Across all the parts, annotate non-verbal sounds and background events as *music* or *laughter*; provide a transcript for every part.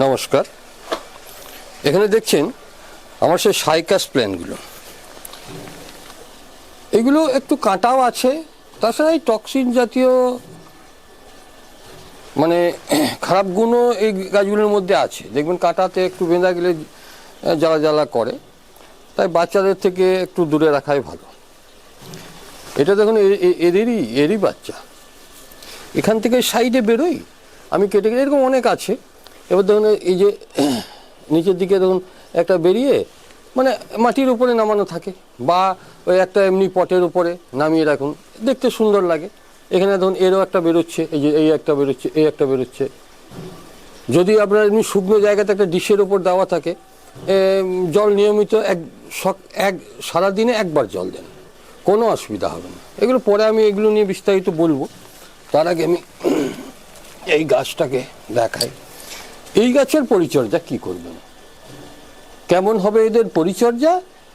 নমস্কার। এখানে দেখছেন আমার সেই সাইকাস প্ল্যানগুলো এগুলো একটু কাঁটাও আছে, তাছাড়া এই টক্সিন জাতীয় মানে *clears throat* খারাপ গুণও এই গাছগুলোর মধ্যে আছে। দেখবেন কাঁটাতে একটু বেঁধা গেলে জ্বালা জ্বালা করে। তাই বাচ্চাদের থেকে একটু দূরে রাখাই ভালো। এটা দেখুন এদেরই, এরই বাচ্চা। এখান থেকে সাইডে বেরোই, আমি কেটে কেটে এরকম অনেক আছে। এবার দেখুন এই যে, *clears throat* নিচের দিকে দেখুন একটা বেরিয়ে মানে মাটির উপরে নামানো থাকে, বা ওই একটা এমনি পটের উপরে নামিয়ে রাখুন, দেখতে সুন্দর লাগে। এখানে ধরুন এরও একটা বেরোচ্ছে, এই যে এই একটা বেরোচ্ছে, এই একটা বেরোচ্ছে। যদি আপনার এমনি শুকনো জায়গাতে একটা ডিশের উপর দেওয়া থাকে জল নিয়মিত এক সক- এক, সারাদিনে একবার জল দেন, কোনো অসুবিধা হবে না। এগুলো পরে আমি এগুলো নিয়ে বিস্তারিত বলব। তার আগে আমি *clears throat* এই গাছটাকে দেখাই। এই গাছের পরিচর্যা কি করবেন কেমন হবে এদের পরিচর্যা?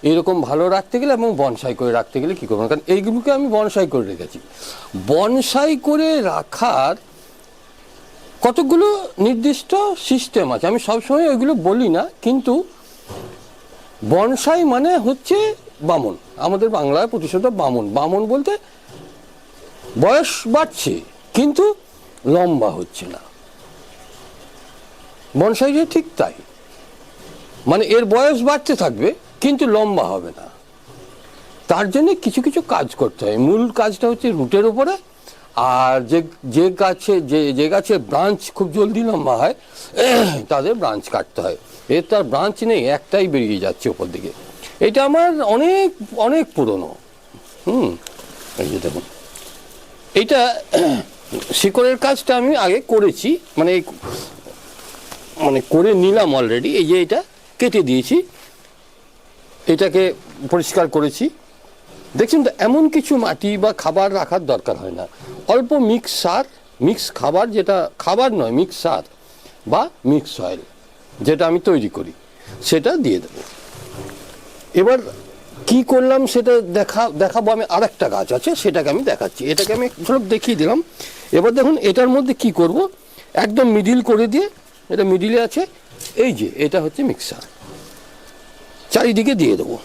এরকম ভালো রাখতে গেলে এবং বনসাই করে রাখতে গেলে কি করবেন কারণ এইগুলোকে আমি বনসাই করে রেখেছি। বনসাই করে রাখার কতগুলো নির্দিষ্ট সিস্টেম আছে? আমি সবসময় ওইগুলো বলি না, কিন্তু বনসাই মানে হচ্ছে বামন। আমাদের বাংলায় প্রতিশত বামন। বামন বলতে বয়স বাড়ছে, কিন্তু লম্বা হচ্ছে না। বনসাইজে ঠিক তাই। মানে এর বয়স বাড়তে থাকবে, কিন্তু লম্বা হবে না। তার জন্য কিছু কিছু কাজ করতে হয়। মূল কাজটা হচ্ছে রুটের উপরে, আর যে যে গাছে, যে যে গাছের ব্রাঞ্চ খুব জলদি লম্বা হয়, তাদের ব্রাঞ্চ কাটতে হয়। এর তার ব্রাঞ্চ নেই, একটাই বেরিয়ে যাচ্ছে ওপর দিকে। এটা আমার অনেক অনেক পুরনো। হুম, এই যে দেখুন। এইটা শিকড়ের কাজটা আমি আগে করেছি মানে মানে করে নিলাম অলরেডি এই যে এটা কেটে দিয়েছি। এটাকে পরিষ্কার করেছি। দেখছেন তো, এমন কিছু মাটি বা খাবার রাখার দরকার হয় না। অল্প মিক্স সার মিক্স খাবার যেটা, খাবার নয় মিক্স সার বা মিক্স সয়েল যেটা আমি তৈরি করি, সেটা দিয়ে দেবো। এবার কি করলাম সেটা দেখা, দেখাবো আমি আরেকটা গাছ আছে, সেটাকে আমি দেখাচ্ছি। এটাকে আমি ঝলক দেখিয়ে দিলাম। এবার দেখুন, এটার মধ্যে কি করব? একদম মিডিল করে দিয়ে এটা মিডিলে আছে। এই যে, এটা হচ্ছে মিক্সার। চারিদিকে দিয়ে দেবো।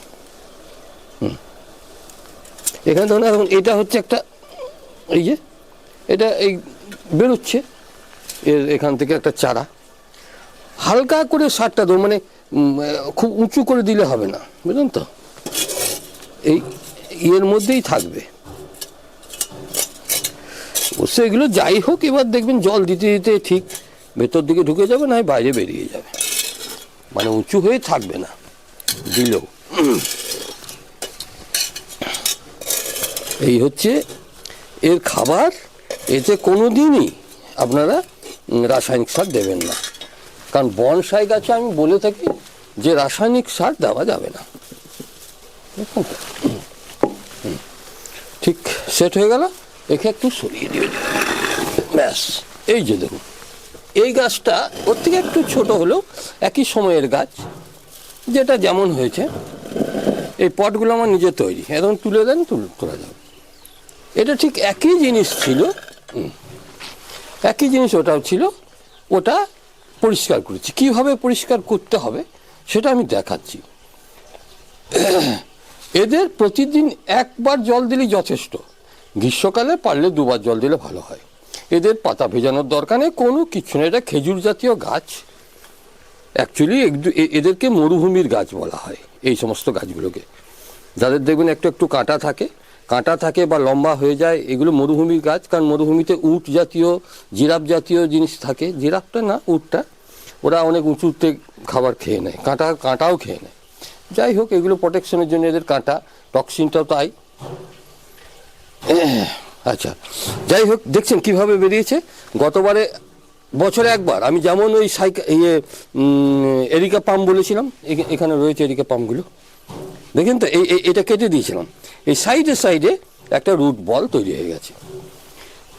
হুম। এখানে ধরুন, এখন এটা হচ্ছে একটা, এই যে, এটা এই বেরোচ্ছে। এর এখান থেকে একটা চারা। হালকা করে সারটা দেবো মানে খুব উঁচু করে দিলে হবে না, বুঝলেন তো? এই, ইয়ের মধ্যেই থাকবে। অবশ্য এগুলো যাই হোক, এবার দেখবেন জল দিতে দিতে ঠিক ভেতর দিকে ঢুকে যাবে না, বাইরে বেরিয়ে যাবে। মানে উঁচু হয়ে থাকবে না, দিলেও। এই হচ্ছে এর খাবার, এতে কোনো দিনই আপনারা রাসায়নিক সার দেবেন না। কারণ বনসাই গাছে আমি বলে থাকি যে রাসায়নিক সার দেওয়া যাবে না। ঠিক সেট হয়ে গেল, একে একটু সরিয়ে দিয়ে ব্যাস, এই যে দেখুন। এই গাছটা ওর থেকে একটু ছোট হলেও একই সময়ের গাছ, যেটা যেমন হয়েছে। এই পটগুলো আমার নিজে তৈরি। এখন তুলে দেন, তুলে তোলা যাবে। এটা ঠিক একই জিনিস ছিল একই জিনিস ওটাও ছিল, ওটা পরিষ্কার করেছি। কীভাবে পরিষ্কার করতে হবে সেটা আমি দেখাচ্ছি। এদের প্রতিদিন একবার জল দিলেই যথেষ্ট। গ্রীষ্মকালে পারলে দুবার জল দিলে ভালো হয়। এদের পাতা ভেজানোর দরকার নেই, কোনো কিছু না এটা খেজুর জাতীয় গাছ। অ্যাকচুয়ালি এদেরকে মরুভূমির গাছ বলা হয়, এই সমস্ত গাছগুলোকে। যাদের দেখবেন একটু একটু কাঁটা থাকে কাঁটা থাকে বা লম্বা হয়ে যায়, এগুলো মরুভূমির গাছ, কারণ মরুভূমিতে উট জাতীয়, জিরাফ জাতীয় জিনিস থাকে। জিরাফটা না, উটটা, ওরা অনেক উঁচুতে খাবার খেয়ে নেয়, কাঁটা, কাঁটাও খেয়ে নেয়। যাই হোক, এগুলো প্রোটেকশনের জন্য এদের কাঁটা টক্সিনটাও তাই। আচ্ছা যাই হোক, দেখছেন কীভাবে বেরিয়েছে। গতবারে বছরে একবার, আমি যেমন ওই সাইকা ইয়ে এরিকা পাম্প বলেছিলাম এখা- এখানে রয়েছে এরিকা পাম্পগুলো দেখেন তো, এই- এটা কেটে দিয়েছিলাম। এই সাইডে সাইডে একটা রুট বল তৈরি হয়ে গেছে।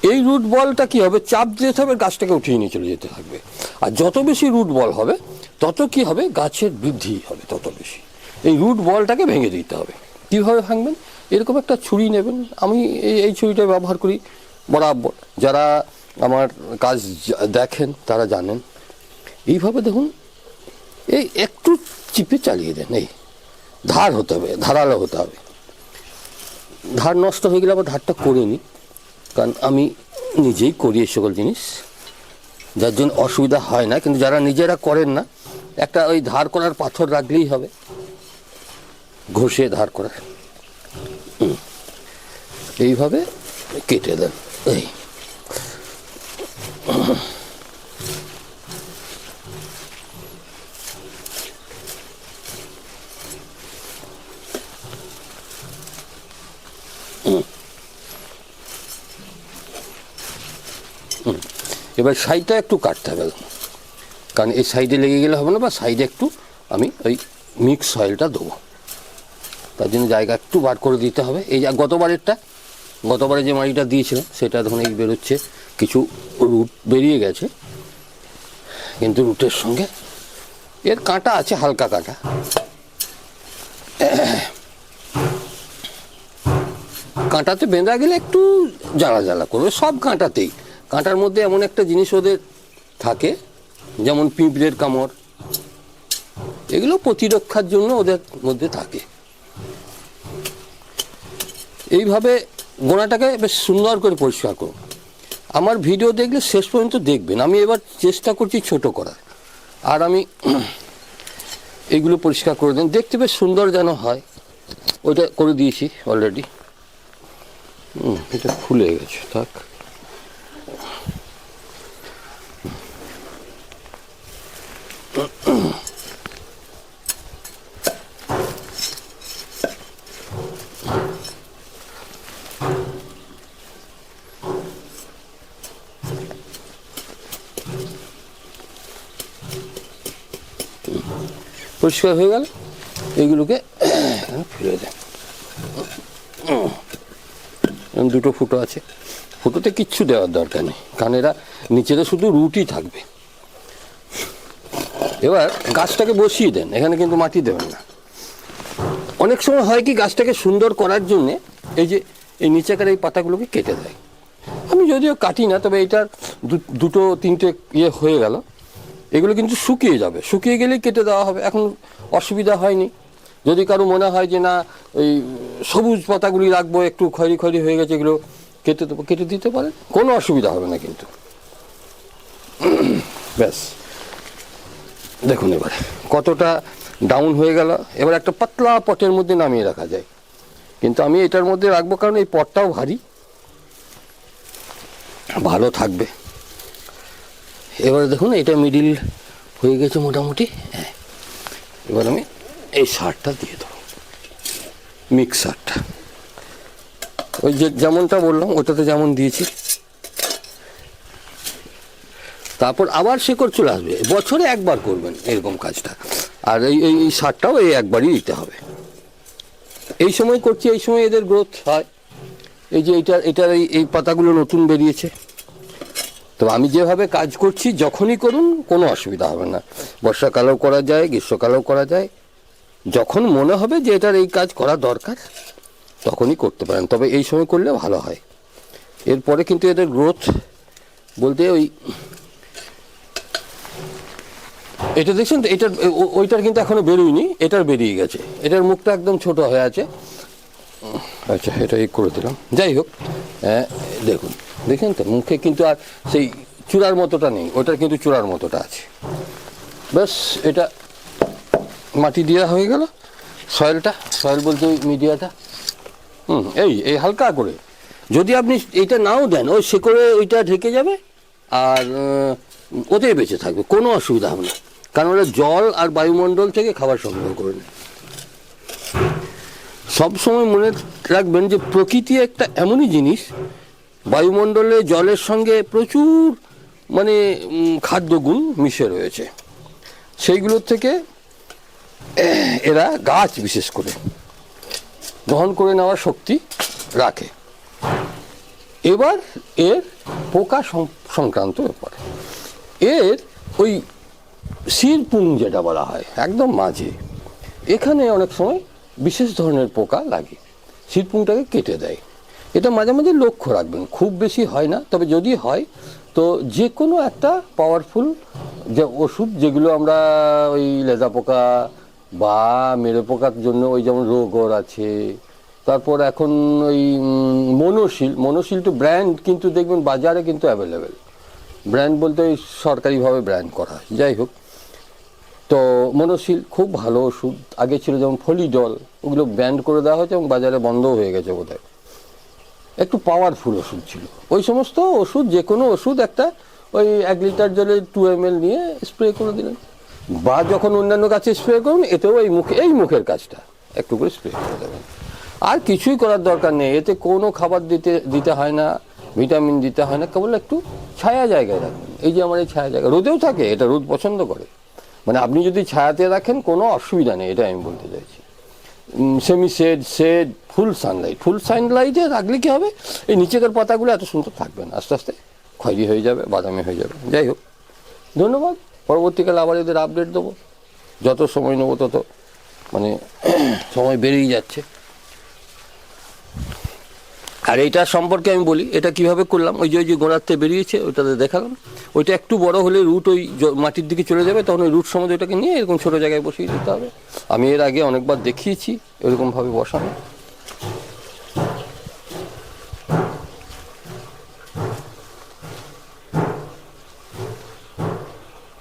এই রুট বলটা কি হবে? চাপ দিতে হবে গাছটাকে উঠিয়ে নিয়ে চলে যেতে থাকবে আর যত বেশি রুট বল হবে, তত কি হবে? গাছের বৃদ্ধি হবে তত বেশি। এই রুট বলটাকে ভেঙে দিতে হবে। কীভাবে ভাঙবেন? এরকম একটা ছুরি নেবেন। আমি এই ছুরিটা ব্যবহার করি বরাবর। যারা আমার কাজ দেখেন তারা জানেন। এইভাবে দেখুন, এই একটু চিপে চালিয়ে দেন, এই ধার হতে হবে, ধারালো হতে হবে। ধার নষ্ট হয়ে গেলে আবার ধারটা করে নিই, কারণ আমি নিজেই করি এই সকল জিনিস। যার জন্য অসুবিধা হয় না, কিন্তু যারা নিজেরা করেন না, একটা ওই ধার করার পাথর রাখলেই হবে। ঘষে ধার করার। হুম। এইভাবে কেটে দেন। এই। এবার সাইডটা একটু কাটতে হবে। কারণ এই সাইডে লেগে গেলে হবে না, বা সাইডে একটু আমি ওই মিক্স সয়েলটা দেবো। তার জন্য জায়গা একটু বার করে দিতে হবে। এই যা গতবারেরটা, গতবারে যে মাটিটা দিয়েছিলাম সেটা ধরুন এই বেরোচ্ছে, কিছু রুট বেরিয়ে গেছে। কিন্তু রুটের সঙ্গে এর কাঁটা আছে, হালকা কাঁটা। কাঁটাতে বেঁধা গেলে একটু জ্বালা জ্বালা করবে, সব কাঁটাতেই। কাঁটার মধ্যে এমন একটা জিনিস ওদের থাকে, যেমন পিঁপড়ের কামড়। এগুলো প্রতিরক্ষার জন্য ওদের মধ্যে থাকে। এইভাবে গোনাটাকে বেশ সুন্দর করে পরিষ্কার করুন। আমার ভিডিও দেখলে শেষ পর্যন্ত দেখবেন। আমি এবার চেষ্টা করছি ছোট করার। আর আমি এইগুলো পরিষ্কার করে দেন। দেখতে বেশ সুন্দর যেন হয়। ওইটা করে দিয়েছি অলরেডি এটা খুলে গেছে, থাক। পরিষ্কার হয়ে গেল। এইগুলোকে এখানে ফেলে দেন দুটো ফুটো আছে। ফুটোতে কিচ্ছু দেওয়ার দরকার নেই। কারণ এরা নিচেতে শুধু রুটই থাকবে। এবার গাছটাকে বসিয়ে দেন। এখানে কিন্তু মাটি দেবেন না। অনেক সময় হয় কি, গাছটাকে সুন্দর করার জন্যে এই যে এই নিচেকার এই পাতাগুলোকে কেটে দেয়। আমি যদিও কাটি না, তবে এটার দুটো, তিনটে ইয়ে হয়ে গেল। এগুলো কিন্তু শুকিয়ে যাবে। শুকিয়ে গেলেই কেটে দেওয়া হবে। এখন অসুবিধা হয়নি। যদি কারও মনে হয় যে, না, এই সবুজ পাতাগুলি রাখব, একটু খয়রি খয়রি হয়ে গেছে, এগুলো কেটে কেটে দিতে পারে কোনো অসুবিধা হবে না কিন্তু। ব্যাস। দেখুন এবারে, কতটা ডাউন হয়ে গেল। এবার একটা পাতলা পটের মধ্যে নামিয়ে রাখা যায়। কিন্তু আমি এটার মধ্যে রাখব, কারণ এই পটটাও ভারী। ভালো থাকবে। এবারে দেখুন, এটা মিডিল হয়ে গেছে মোটামুটি। হ্যাঁ। এবার আমি এই সারটা দিয়ে দেবো। মিক্স সারটা। ওই যে যেমনটা বললাম, ওটাতে যেমন দিয়েছি। তারপর আবার শেকড় চলে আসবে। বছরে একবার করবেন এরকম কাজটা। আর এই এই সারটাও এই একবারই দিতে হবে। এই সময় করছি, এই সময় এদের গ্রোথ হয়। এই যে এইটার এটার এই এই পাতাগুলো নতুন বেরিয়েছে। তো আমি যেভাবে কাজ করছি, যখনই করুন, কোনো অসুবিধা হবে না। বর্ষাকালেও করা যায়, গ্রীষ্মকালেও করা যায়। যখন মনে হবে যে এটার এই কাজ করা দরকার, তখনই করতে পারেন। তবে এই সময় করলে ভালো হয়। এরপরে কিন্তু এদের গ্রোথ বলতে ওই এটা দেখছেন তো, এটার ওইটার কিন্তু এখনও বেরোয়নি, এটার বেরিয়ে গেছে। এটার মুখটা একদম ছোট হয়ে আছে। আচ্ছা এটা করে দিলাম। যাই হোক দেখুন। দেখেন তো, মুখে কিন্তু আর সেই চূড়ার মতোটা নেই, ওটার কিন্তু চূড়ার মতোটা আছে। ব্যাস, এটা মাটি দেওয়া হয়ে গেল, সয়েলটা, সয়েল বলতে ওই মিডিয়াটা। হুম, এই এই হালকা করে। যদি আপনি এইটা নাও দেন, ওই শেকড়ে ওইটা ঢেকে যাবে, আর ওতেই বেঁচে থাকবে, কোনো অসুবিধা হবে না। কারণ ওরা জল আর বায়ুমণ্ডল থেকে খাবার সংগ্রহ করে নেয়। সবসময় মনে রাখবেন যে প্রকৃতি একটা এমনই জিনিস বায়ুমণ্ডলে জলের সঙ্গে প্রচুর মানে খাদ্যগুণ মিশে রয়েছে। সেইগুলোর থেকে এরা গাছ বিশেষ করে গ্রহণ করে নেওয়ার শক্তি রাখে। এবার এর পোকা সংক্রান্ত ব্যাপার। এর ওই শিরপুং যেটা বলা হয়, একদম মাঝে, এখানে অনেক সময় বিশেষ ধরনের পোকা লাগে। শিরপুংটাকে কেটে দেয়। এটা মাঝে মাঝে লক্ষ্য রাখবেন, খুব বেশি হয় না, তবে যদি হয়, তো যে কোনো একটা পাওয়ারফুল যে ওষুধ যেগুলো আমরা ওই লেদা পোকা বা মেরে পোকার জন্য ওই যেমন রোগর আছে, তারপর এখন ওই মনোশিল মনোশিল তো ব্র্যান্ড কিন্তু দেখবেন বাজারে কিন্তু অ্যাভেলেবেল ব্র্যান্ড বলতে ওই সরকারিভাবে ব্র্যান্ড করা হয় যাই হোক। তো মনোশিল, খুব ভালো ওষুধ, আগে ছিল যেমন ফলিডল, ওগুলো ব্যান্ড করে দেওয়া হয়েছে এবং বাজারে বন্ধও হয়ে গেছে বোধহয়। একটু পাওয়ারফুল ওষুধ ছিল। ওই সমস্ত ওষুধ যে কোনো ওষুধ একটা ওই এক লিটার জলে টু এম এল নিয়ে স্প্রে করে দিলেন। বা যখন অন্যান্য গাছে স্প্রে করুন, এতেও এই মুখে, এই মুখের কাজটা। একটু করে স্প্রে করে দেবেন। আর কিছুই করার দরকার নেই। এতে কোনো খাবার দিতে দিতে হয় না ভিটামিন দিতে হয় না, কেবল একটু ছায়া জায়গায় রাখবেন। এই যে আমার এই ছায়া জায়গা, রোদেও থাকে, এটা রোদ পছন্দ করে। মানে আপনি যদি ছায়াতে রাখেন, কোনো অসুবিধা নেই এটা আমি বলতে চাইছি। Semi shade shade, full sunlight. Full সানলাইটে রাখলে কী হবে? এই নিচেকার পাতাগুলো এত সুন্দর থাকবে না। আস্তে আস্তে খয়েরি হয়ে যাবে, বাদামি হয়ে যাবে। যাই হোক, ধন্যবাদ। পরবর্তীকালে আবার এদের আপডেট দেবো। যত সময় নেব তত মানে *clears throat* সময় বেড়েই যাচ্ছে। আর এটা সম্পর্কে আমি বলি, এটা কীভাবে করলাম? ওই যে ওই যে গোড়াতে বেরিয়েছে ওটাতে দেখালাম। ওইটা একটু বড় হলে রুট ওই মাটির দিকে চলে যাবে, তখন ওই রুট সমাজ ওটাকে নিয়ে এরকম ছোট জায়গায় বসিয়ে দিতে হবে। আমি এর আগে অনেকবার দেখিয়েছি, এরকমভাবে বসানো।